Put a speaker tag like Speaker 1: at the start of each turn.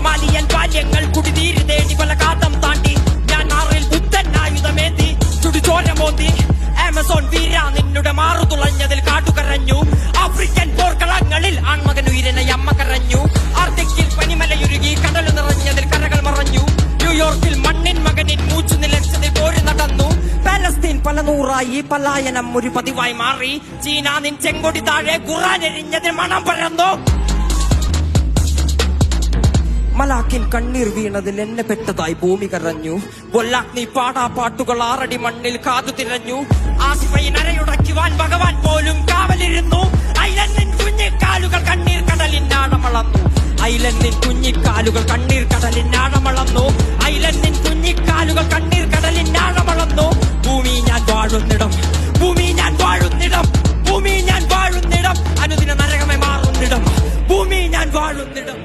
Speaker 1: Somalian ബാല്യങ്ങൾ കുടിനീര് തേടി പലകാതം താണ്ടി. ഞാൻ ആറിൽ ബുദ്ധൻ ആയുധമേന്തി ചുടിച്ചോര ആമസോൺ വീര നിന്നുടെ മാറു തുളഞ്ഞതിൽ ആഫ്രിക്കൻ പോർക്കളങ്ങളിൽ ആൺമകൻ ഉയരനെ അമ്മ കരഞ്ഞു. ആർട്ടിക്കിൽ പനിമലയുരുകി കടൽ നിറഞ്ഞതിൽ കരകൾ മറഞ്ഞു. ന്യൂയോർക്കിൽ മണ്ണിൻ മകനിൽ മൂച്ചു നിലച്ചതിൽ പോര് നടന്നു. പാലസ്തീൻ പല നൂറായി പലായനം ഒരു പതിവായി മാറി. ചീന നിൻ ചെങ്കൊടി താഴെ ഖുറാൻ എരിഞ്ഞതിൽ മണം പരന്നു. മലാക്കിൻ കണ്ണീർ വീണതിൽ എന്നെ പെട്ടതായി ഭൂമി കറഞ്ഞു വൊല്ലാഗ്നി പാടാ പാട്ടുകൾ ആറടി മണ്ണിൽ കാതു തിരഞ്ഞു. ആസിഫയിൻ അരയുടയ്ക്കുവാൻ ഭഗവാൻ പോലും കാവലിരുന്നു. ഐലന്നിൻ കുഞ്ഞിക്കാലുകൾ കണ്ണീർ കടലിനാഴമളന്നു ഐലന്നിൻ കുഞ്ഞിക്കാലുകൾ കണ്ണീർ കടലിനാഴമളന്നു ഐലന്നിൻ കുഞ്ഞിക്കാലുകൾ കണ്ണീർ കടലിനാഴമളന്നു ഭൂമി ഞാൻ വാഴുന്നിടം ഭൂമി ഞാൻ വാഴുന്നിടം ഭൂമി ഞാൻ വാഴുന്നിടം. അനുദിന നരകമേ മാറുന്നിടം ഭൂമി ഞാൻ വാഴുന്നിടം.